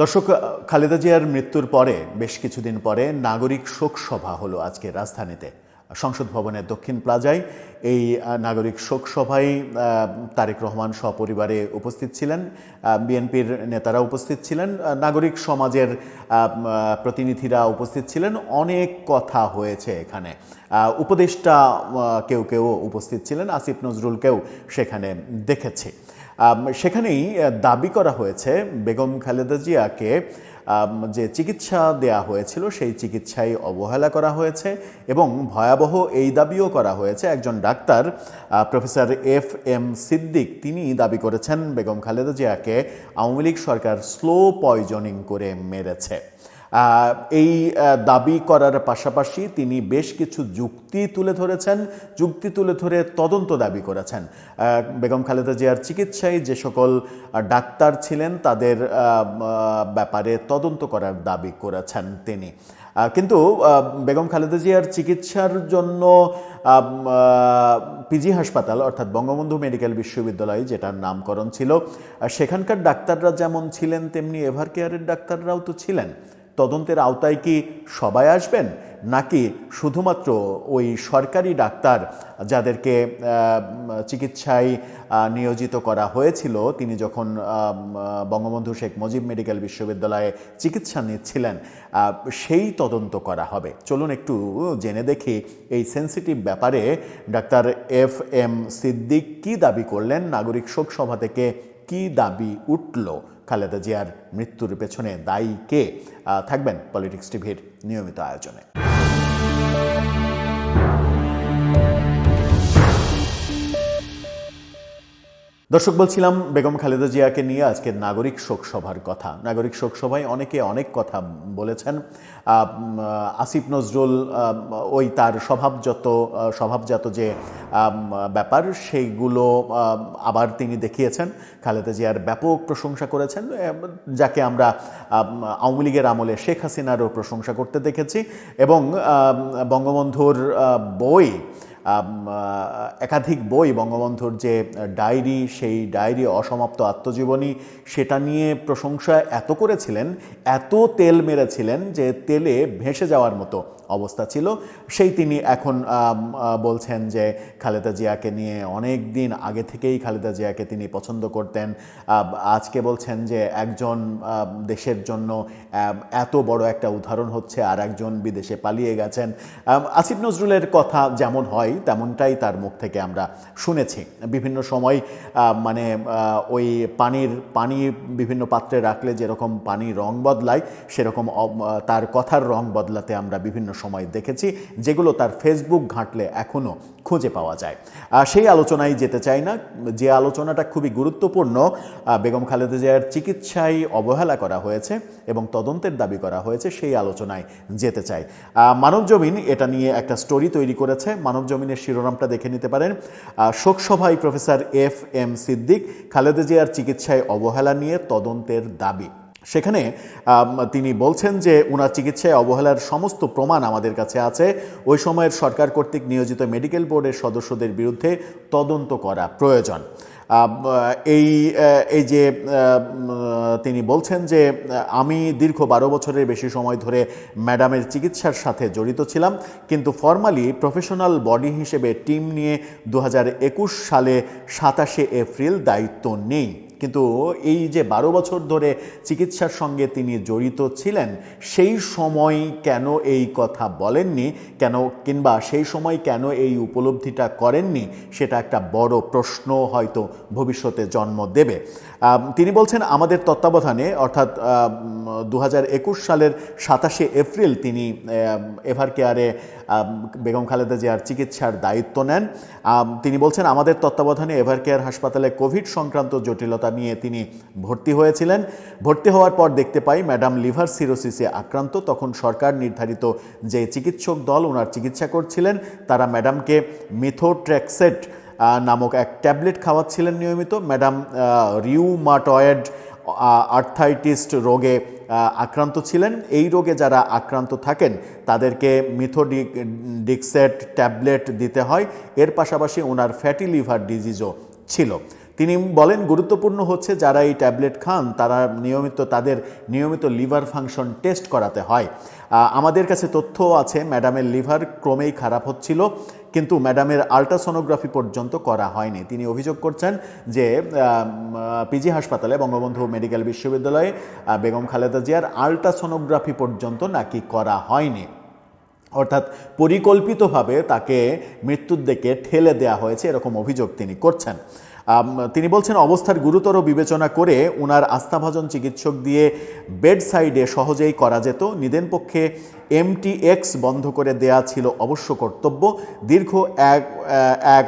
দর্শক খালেদা জিয়ার মৃত্যুর পরে, বেশ কিছুদিন পরে নাগরিক শোক সভা হলো আজকে রাজধানীতে। সংসদ ভবনের দক্ষিণ প্লাজায় এই নাগরিক শোক সভায় তারেক রহমান সপরিবারে উপস্থিত ছিলেন বিএনপির নেতারা উপস্থিত ছিলেন নাগরিক সমাজের প্রতিনিধিরা উপস্থিত ছিলেন। অনেক কথা হয়েছে এখানে। উপদেষ্টা কেউ কেউ উপস্থিত ছিলেন, আসিফ নজরুলকেও সেখানে দেখেছি। সেখানেই দাবি করা হয়েছে বেগম খালেদা জিয়াকে যে চিকিৎসা দেয়া হয়েছিল সেই চিকিৎসায় অবহেলা করা হয়েছে এবং ভয়াবহ এই দাবিও করা হয়েছে। একজন doctor professor F M Siddique, তিনি দাবি করেছেন বেগম খালেদা জিয়াকে আওয়ামী লীগ সরকার স্লো পয়জনিং করে মেরেছে। এই দাবি করার পাশাপাশি তিনি বেশ কিছু যুক্তি তুলে ধরেছেন, যুক্তি তুলে ধরে তদন্ত দাবি করেছেন। বেগম খালেদা জিয়ার চিকিৎসায় যে সকল ডাক্তার ছিলেন, তাদের ব্যাপারে তদন্ত করার দাবি করেছেন তিনি। কিন্তু বেগম খালেদা জিয়ার চিকিৎসার জন্য পিজি হাসপাতাল, অর্থাৎ বঙ্গবন্ধু মেডিকেল বিশ্ববিদ্যালয়, যেটার নামকরণ ছিল সেখানকার ডাক্তাররা যেমন ছিলেন, তেমনি এভার কেয়ারের ডাক্তাররাও তো ছিলেন। তদন্তের আওতায় কি সবাই আসবেন? নাকি শুধুমাত্র ওই সরকারি ডাক্তার যাদেরকে চিকিৎসায় নিয়োজিত করা হয়েছিল, তিনি যখন বঙ্গবন্ধু শেখ মুজিব মেডিকেল বিশ্ববিদ্যালয়ে চিকিৎসা নিচ্ছিলেন সেই তদন্ত করা হবে। চলুন একটু জেনে দেখি এই সেন্সিটিভ ব্যাপারে ডাক্তার এফ এম সিদ্দিক কী দাবি করলেন? নাগরিক শোক সভা থেকে কি দাবি উঠল খালেদা জিয়ার মৃত্যুর পেছনে দায়ী কে? থাকবেন পলিটিক্স টিভির নিয়মিত আয়োজনে। দর্শক, বলছিলাম বেগম খালেদা জিয়াকে নিয়ে আজকের নাগরিক শোক সভার কথা। নাগরিক শোক সভায় অনেকে অনেক কথা বলেছেন। আসিফ নজরুল ওই তার স্বভাবজাত স্বভাবজাত যে ব্যাপার, সেইগুলো আবার তিনি দেখিয়েছেন। খালেদা জিয়ার ব্যাপক প্রশংসা করেছেন যাকে আমরা আওয়ামী লীগের আমলে শেখ হাসিনারও প্রশংসা করতে দেখেছি। এবং বঙ্গবন্ধুর বই একাধিক বই বঙ্গবন্ধুর যে ডায়েরি, সেই ডায়েরি অসমাপ্ত আত্মজীবনী, সেটা নিয়ে প্রশংসা এত করেছিলেন, এত তেল মেরেছিলেন যে তেলে ভেসে যাওয়ার মতো অবস্থা ছিল। সেই তিনি এখন বলছেন যে খালেদা জিয়াকে নিয়ে অনেক দিন আগে থেকেই খালেদা জিয়াকে তিনি পছন্দ করতেন। আজকে বলছেন যে একজন দেশের জন্য এত বড় একটা উদাহরণ হচ্ছে আর একজন বিদেশে পালিয়ে গেছেন। আসিফ নজরুলের কথা যেমন হয় তেমনটাই তার মুখ থেকে আমরা শুনেছি। বিভিন্ন সময় মানে ওই পানির পানি বিভিন্ন পাত্রে রাখলে যেরকম পানি রং বদলায় সেরকম তার কথার রং বদলাতে আমরা বিভিন্ন সময় দেখেছি যেগুলো তার ফেসবুক ঘাঁটলে এখনও খুঁজে পাওয়া যায়। সেই আলোচনায় যেতে চাই না। যে আলোচনাটা খুবই গুরুত্বপূর্ণ বেগম খালেদা জিয়ার চিকিৎসায় অবহেলা করা হয়েছে এবং তদন্তের দাবি করা হয়েছে সেই আলোচনায় যেতে চাই। আহ, মানব এটা নিয়ে একটা স্টোরি তৈরি করেছে। মানব জমিনের শিরোনামটা দেখে নিতে পারেন। শোকসভায় professor F M Siddique, Khaleda জিয়ার চিকিৎসায় অবহেলা নিয়ে তদন্তের দাবি। সেখানে তিনি বলছেন যে ওনার চিকিৎসায় অবহেলার সমস্ত প্রমাণ আমাদের কাছে আছে। ওই সময়ের সরকার কর্তৃক নিয়োজিত মেডিকেল বোর্ডের সদস্যদের বিরুদ্ধে তদন্ত করা প্রয়োজন। এই এই যে তিনি বলছেন যে, আমি দীর্ঘ বারো বছরের বেশি সময় ধরে ম্যাডামের চিকিৎসার সাথে জড়িত ছিলাম, কিন্তু ফর্মালি প্রফেশনাল বডি হিসেবে টিম নিয়ে দু হাজার একুশ সালে সাতাশে এপ্রিল দায়িত্ব নেই। কিন্তু এই যে বারো বছর ধরে চিকিৎসার সঙ্গে তিনি জড়িত ছিলেন, সেই সময় কেন এই কথা বলেননি? কেন কিংবা সেই সময় কেন এই উপলব্ধিটা করেননি? সেটা একটা বড় প্রশ্ন হয়তো ভবিষ্যতে জন্ম দেবে। তিনি বলছেন, আমাদের তত্ত্বাবধানে, অর্থাৎ দু হাজার একুশ সালের সাতাশে এপ্রিল তিনি এভার কেয়ারে বেগম খালেদা জিয়ার চিকিৎসার দায়িত্ব নেন। তিনি বলছেন, আমাদের তত্ত্বাবধানে এভার কেয়ার হাসপাতালে কোভিড সংক্রান্ত জটিলতা নিয়ে তিনি ভর্তি হয়েছিলেন। ভর্তি হওয়ার পর দেখতে পাই, ম্যাডাম লিভার সিরোসিসে আক্রান্ত। তখন সরকার নির্ধারিত যে চিকিৎসক দল ওনার চিকিৎসা করছিলেন, তারা ম্যাডামকে মিথোট্রেক্সেট নামক এক ট্যাবলেট খাওয়াচ্ছিলেন নিয়মিত। ম্যাডাম রিউমাটয়েড আর্থাইটিস্ট রোগে আক্রান্ত ছিলেন। এই রোগে যারা আক্রান্ত থাকেন, তাদেরকে মিথোডিক ডিক্সেট ট্যাবলেট দিতে হয়। এর পাশাপাশি ওনার ফ্যাটি লিভার ডিজিজও ছিল। তিনি বলেন, গুরুত্বপূর্ণ হচ্ছে যারা এই ট্যাবলেট খান, তারা নিয়মিত, তাদের নিয়মিত লিভার ফাংশন টেস্ট করাতে হয়। আমাদের কাছে তথ্য আছে, ম্যাডামের লিভার ক্রমেই খারাপ হচ্ছিল, কিন্তু ম্যাডামের আল্ট্রাসোনোগ্রাফি পর্যন্ত করা হয়নি। তিনি অভিযোগ করছেন যে পিজি হাসপাতালে, বঙ্গবন্ধু মেডিকেল বিশ্ববিদ্যালয়ে বেগম খালেদা জিয়ার আল্ট্রাসোনোগ্রাফি পর্যন্ত নাকি করা হয়নি। অর্থাৎ পরিকল্পিতভাবে তাকে মৃত্যুর দিকে ঠেলে দেওয়া হয়েছে, এরকম অভিযোগ তিনি করছেন। তিনি বলছেন, অবস্থার গুরুতর বিবেচনা করে উনার আস্থাভাজন চিকিৎসক দিয়ে বেড সাইডে সহজেই করা যেত। নিদেন পক্ষে এমটিএক্স বন্ধ করে দেয়া ছিল অবশ্য কর্তব্য। দীর্ঘ এক এক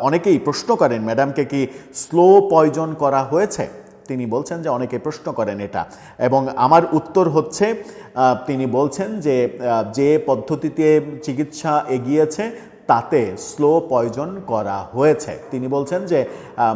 অনেকেই প্রশ্ন করেন, ম্যাডামকে কি স্লো পয়জন করা হয়েছে? তিনি বলছেন যে, অনেকে প্রশ্ন করেন এটা। এবং আমার উত্তর হচ্ছে তিনি বলছেন যে যে পদ্ধতিতে চিকিৎসা এগিয়েছে তাতে স্লো পয়জন করা হয়েছে। তিনি বলছেন যে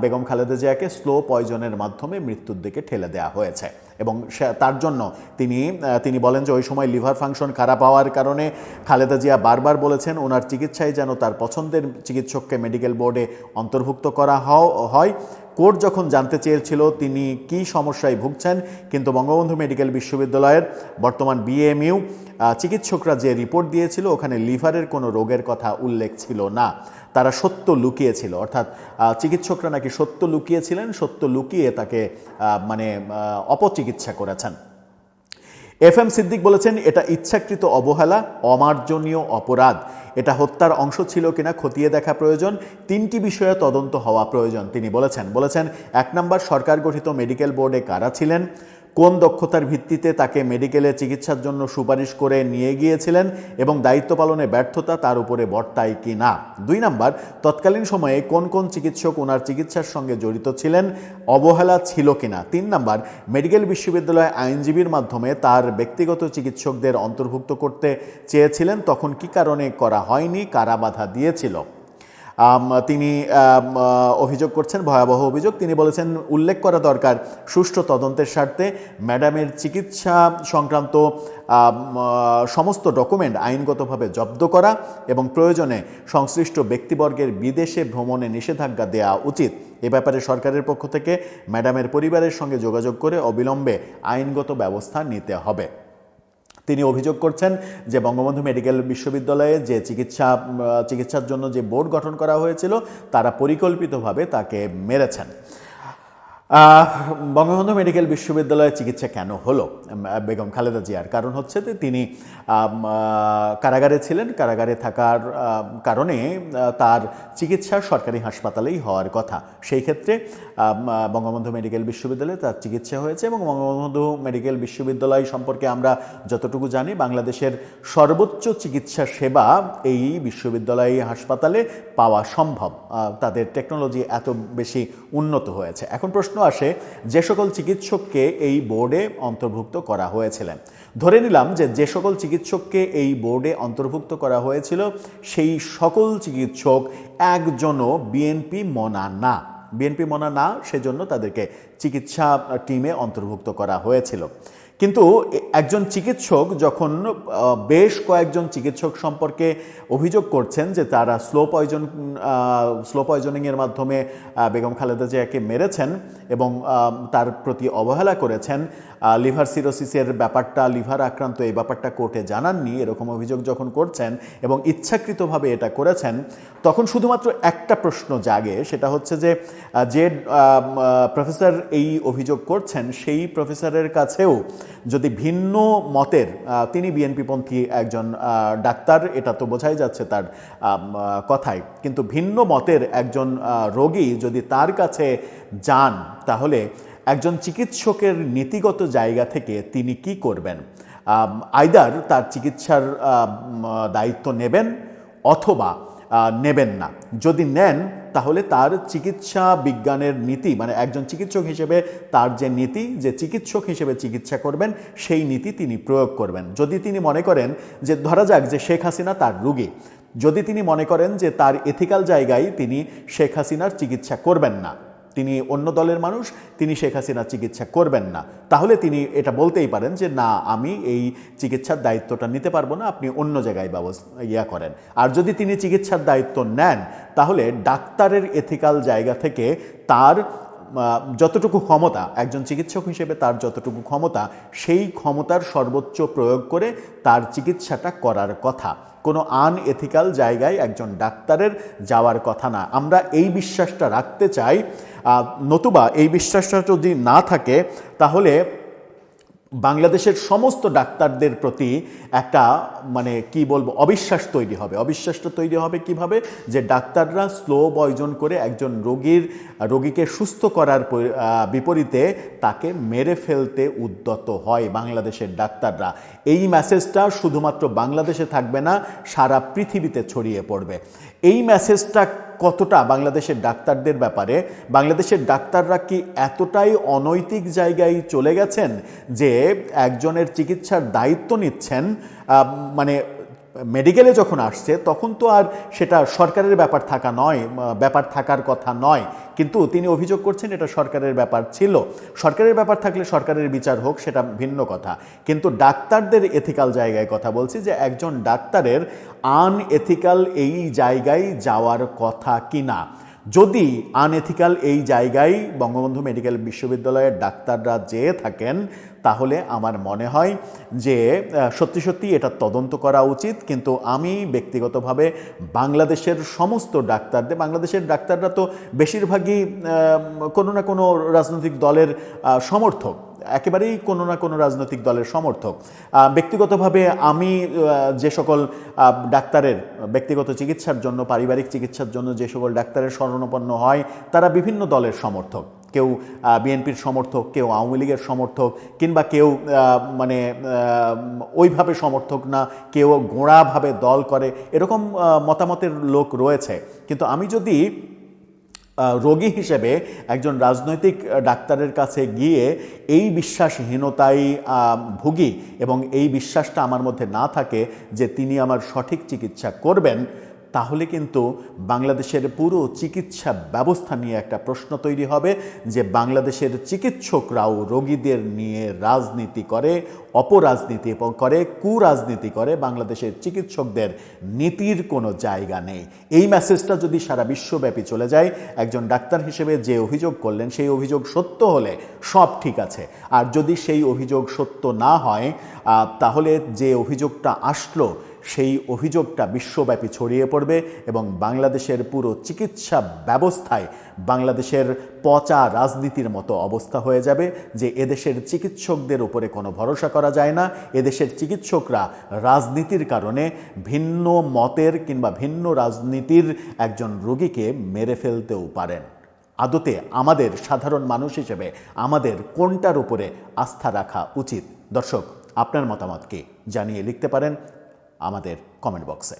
বেগম খালেদা জিয়াকে স্লো পয়জনের মাধ্যমে মৃত্যুর দিকে ঠেলে দেওয়া হয়েছে। এবং তার জন্য তিনি তিনি বলেন যে, ওই সময় লিভার ফাংশন খারাপ হওয়ার কারণে খালেদা জিয়া বারবার বলেছেন, ওনার চিকিৎসায় যেন তার পছন্দের চিকিৎসককে মেডিকেল বোর্ডে অন্তর্ভুক্ত করা হয়। কোর্ট যখন জানতে চেয়েছিল তিনি কি সমস্যায় ভুগছেন, কিন্তু বঙ্গবন্ধু মেডিকেল বিশ্ববিদ্যালয়ের বর্তমান বিএমইউ চিকিৎসকরা যে রিপোর্ট দিয়েছিল, ওখানে লিভারের কোনো রোগের কথা উল্লেখ ছিল না। তারা সত্য লুকিয়েছিল, অর্থাৎ চিকিৎসকরা নাকি সত্য লুকিয়েছিলেন, সত্য লুকিয়ে তাকে মানে অপচিকিৎসা করেছেন। এফ এম সিদ্দিক বলেছেন, এটা ইচ্ছাকৃত অবহেলা, অমার্জনীয় অপরাধ। এটা হত্যার অংশ ছিল কিনা খতিয়ে দেখা প্রয়োজন, তিনটি বিষয়ে তদন্ত হওয়া প্রয়োজন, তিনি বলেছেন। বলেছেন, এক নম্বর সরকার গঠিত মেডিকেল বোর্ডে কারা ছিলেন? কোন দক্ষতার ভিত্তিতে তাকে মেডিকেলে চিকিৎসার জন্য সুপারিশ করে নিয়ে গিয়েছিলেন এবং দায়িত্ব পালনে ব্যর্থতা তার উপরে বর্তায় কি না দুই নাম্বার, তৎকালীন সময়ে কোন কোন চিকিৎসক ওনার চিকিৎসার সঙ্গে জড়িত ছিলেন? অবহেলা ছিল কিনা? তিন নাম্বার, মেডিকেল বিশ্ববিদ্যালয় আইনজীবীর মাধ্যমে তার ব্যক্তিগত চিকিৎসকদের অন্তর্ভুক্ত করতে চেয়েছিলেন, তখন কি কারণে করা হয়নি? কারা বাধা দিয়েছিল? তিনি অভিযোগ করছেন, ভয়াবহ অভিযোগ। তিনি বলেছেন, উল্লেখ করা দরকার সুষ্ঠু তদন্তের স্বার্থে ম্যাডামের চিকিৎসা সংক্রান্ত সমস্ত ডকুমেন্ট আইনগতভাবে জব্দ করা এবং প্রয়োজনে সংশ্লিষ্ট ব্যক্তিবর্গের বিদেশে ভ্রমণে নিষেধাজ্ঞা দেওয়া উচিত। এ ব্যাপারে সরকারের পক্ষ থেকে ম্যাডামের পরিবারের সঙ্গে যোগাযোগ করে অবিলম্বে আইনগত ব্যবস্থা নিতে হবে। তিনি অভিযোগ করছেন যে বঙ্গবন্ধু মেডিকেল বিশ্ববিদ্যালয়ে যে চিকিৎসা চিকিৎসার জন্য যে বোর্ড গঠন করা হয়েছিল, তারা পরিকল্পিতভাবে তাকে মেরেছেন। বঙ্গবন্ধু মেডিকেল বিশ্ববিদ্যালয়ে চিকিৎসা কেন হলো? বেগম খালেদা জিয়ার কারণ হচ্ছে যে তিনি কারাগারে ছিলেন। কারাগারে থাকার কারণে তার চিকিৎসা সরকারি হাসপাতালেই হওয়ার কথা। সেই ক্ষেত্রে বঙ্গবন্ধু মেডিকেল বিশ্ববিদ্যালয়ে তার চিকিৎসা হয়েছে এবং বঙ্গবন্ধু মেডিকেল বিশ্ববিদ্যালয় সম্পর্কে আমরা যতটুকু জানি, বাংলাদেশের সর্বোচ্চ চিকিৎসা সেবা এই বিশ্ববিদ্যালয় হাসপাতালে পাওয়া সম্ভব। তাদের টেকনোলজি এত বেশি উন্নত হয়েছে। এখন প্রশ্ন আসে, যে সকল চিকিৎসককে এই বোর্ডে অন্তর্ভুক্ত করা হয়েছিলেন ধরে নিলাম যে যে সকল চিকিৎসককে এই বোর্ডে অন্তর্ভুক্ত করা হয়েছিল, সেই সকল চিকিৎসক একজনও বিএনপি মনা না। বিএনপি মনা না, সেজন্য তাদেরকে চিকিৎসা টিমে অন্তর্ভুক্ত করা হয়েছিল। কিন্তু একজন চিকিৎসক যখন বেশ কয়েকজন চিকিৎসক সম্পর্কে অভিযোগ করছেন যে তারা স্লো পয়জন স্লো পয়জনিংয়ের মাধ্যমে বেগম খালেদা জিয়াকে মেরেছেন এবং তার প্রতি অবহেলা করেছেন লিভার সিরোসিসের ব্যাপারটা, লিভার আক্রান্ত এই ব্যাপারটা কোর্টে জানাননি, এরকম অভিযোগ যখন করছেন এবং ইচ্ছাকৃতভাবে এটা করেছেন, তখন শুধুমাত্র একটা প্রশ্ন জাগে, সেটা হচ্ছে যে যে প্রফেসর এই অভিযোগ করছেন, সেই প্রফেসরের কাছেও যদি ভিন্ন মতের তিনি বিএনপিপন্থী একজন ডাক্তার, এটা তো বোঝাই যাচ্ছে তার কথায়। কিন্তু ভিন্ন মতের একজন রোগী যদি তার কাছে যান, তাহলে একজন চিকিৎসকের নীতিগত জায়গা থেকে তিনি কি করবেন? আইদার তার চিকিৎসার দায়িত্ব নেবেন অথবা নেবেন না। যদি নেন, তাহলে তার চিকিৎসা বিজ্ঞানের নীতি মানে একজন চিকিৎসক হিসেবে তার যে নীতি, যে চিকিৎসক হিসেবে চিকিৎসা করবেন, সেই নীতি তিনি প্রয়োগ করবেন। যদি তিনি মনে করেন যে, ধরা যাক যে শেখ হাসিনা তার রুগী, যদি তিনি মনে করেন যে তার এথিক্যাল জায়গায় তিনি শেখ হাসিনার চিকিৎসা করবেন না তিনি অন্য দলের মানুষ, তিনি শেখ হাসিনার চিকিৎসা করবেন না। তাহলে তিনি এটা বলতেই পারেন যে, না, আমি এই চিকিৎসার দায়িত্বটা নিতে পারব না, আপনি অন্য জায়গায় ব্যবস্থা ইয়া করেন। আর যদি তিনি চিকিৎসার দায়িত্ব নেন, তাহলে ডাক্তারের এথিক্যাল জায়গা থেকে তার যতটুকু ক্ষমতা, একজন চিকিৎসক হিসেবে তার যতটুকু ক্ষমতা, সেই ক্ষমতার সর্বোচ্চ প্রয়োগ করে তার চিকিৎসাটা করার কথা। কোনো আন এথিক্যাল জায়গায় একজন ডাক্তারের যাওয়ার কথা না। আমরা এই বিশ্বাসটা রাখতে চাই। নতুবা এই বিশ্বাসটা যদি না থাকে, তাহলে বাংলাদেশের সমস্ত ডাক্তারদের প্রতি একটা মানে কি বলব, অবিশ্বাস তৈরি হবে। অবিশ্বাসটা তৈরি হবে কীভাবে? যে ডাক্তাররা স্লো বয়জন করে একজন রোগীর, রোগীকে সুস্থ করার বিপরীতে তাকে মেরে ফেলতে উদ্যত হয় বাংলাদেশের ডাক্তাররা। এই মেসেজটা শুধুমাত্র বাংলাদেশে থাকবে না, সারা পৃথিবীতে ছড়িয়ে পড়বে। এই মেসেজটা কতটা বাংলাদেশের ডাক্তারদের ব্যাপারে, বাংলাদেশের ডাক্তাররা কি এতটাই অনৈতিক জায়গায় চলে গেছেন যে একজনের চিকিৎসার দায়িত্ব নিচ্ছেন মানে মেডিকেলে যখন আসছে, তখন তো আর সেটা সরকারের ব্যাপার থাকা নয় ব্যাপার থাকার কথা নয়। কিন্তু তিনি অভিযোগ করছেন এটা সরকারের ব্যাপার ছিল। সরকারের ব্যাপার থাকলে সরকারের বিচার হোক, সেটা ভিন্ন কথা। কিন্তু ডাক্তারদের এথিক্যাল জায়গায় কথা বলছি যে, একজন ডাক্তারের আন এথিক্যাল এই জায়গায় যাওয়ার কথা কিনা। যদি আনএথিক্যাল এই জায়গায় বঙ্গবন্ধু মেডিকেল বিশ্ববিদ্যালয়ের ডাক্তাররা যেয়ে থাকেন, তাহলে আমার মনে হয় যে সত্যি সত্যি এটা তদন্ত করা উচিত। কিন্তু আমি ব্যক্তিগতভাবে বাংলাদেশের সমস্ত ডাক্তারদের, বাংলাদেশের ডাক্তাররা তো বেশিরভাগই কোনো না কোনো রাজনৈতিক দলের সমর্থক। একেবারেই কোনো না কোনো রাজনৈতিক দলের সমর্থক। ব্যক্তিগতভাবে আমি যে সকল ডাক্তারের, ব্যক্তিগত চিকিৎসার জন্য, পারিবারিক চিকিৎসার জন্য যে সকল ডাক্তারের শরণাপন্ন হয়, তারা বিভিন্ন দলের সমর্থক। কেউ বিএনপির সমর্থক, কেউ আওয়ামী লীগের সমর্থক, কিংবা কেউ মানে ওইভাবে সমর্থক না, কেউ গোঁড়াভাবে দল করে, এরকম মতামতের লোক রয়েছে। কিন্তু আমি যদি রোগী হিসেবে একজন রাজনৈতিক ডাক্তারের কাছে গিয়ে এই বিশ্বাসহীনতায় ভুগি এবং এই বিশ্বাসটা আমার মধ্যে না থাকে যে তিনি আমার সঠিক চিকিৎসা করবেন তাহলে কিন্তু বাংলাদেশের পুরো চিকিৎসা ব্যবস্থা নিয়ে একটা প্রশ্ন তৈরি হবে যে বাংলাদেশের চিকিৎসকরাও রোগীদের নিয়ে রাজনীতি করে, অপরাজনীতি করে, কুরাজনীতি করে, বাংলাদেশের চিকিৎসকদের নীতির কোনো জায়গা নেই। এই মেসেজটা যদি সারা বিশ্বব্যাপী চলে যায়, একজন ডাক্তার হিসেবে যে অভিযোগ করলেন, সেই অভিযোগ সত্য হলে সব ঠিক আছে। আর যদি সেই অভিযোগ সত্য না হয় তাহলে যে অভিযোগটা আসলো সেই অভিযোগটা বিশ্বব্যাপী ছড়িয়ে পড়বে এবং বাংলাদেশের পুরো চিকিৎসা ব্যবস্থায় বাংলাদেশের পচা রাজনীতির মতো অবস্থা হয়ে যাবে যে এদেশের চিকিৎসকদের উপরে কোনো ভরসা করা যায় না। এদেশের চিকিৎসকরা রাজনীতির কারণে ভিন্ন মতের কিংবা ভিন্ন রাজনীতির একজন রোগীকে মেরে ফেলতেও পারেন। আদতে আমাদের সাধারণ মানুষ হিসেবে আমাদের কোনটার উপরে আস্থা রাখা উচিত? দর্শক, আপনার মতামতকে জানিয়ে লিখতে পারেন আমাদের কমেন্ট বক্সে।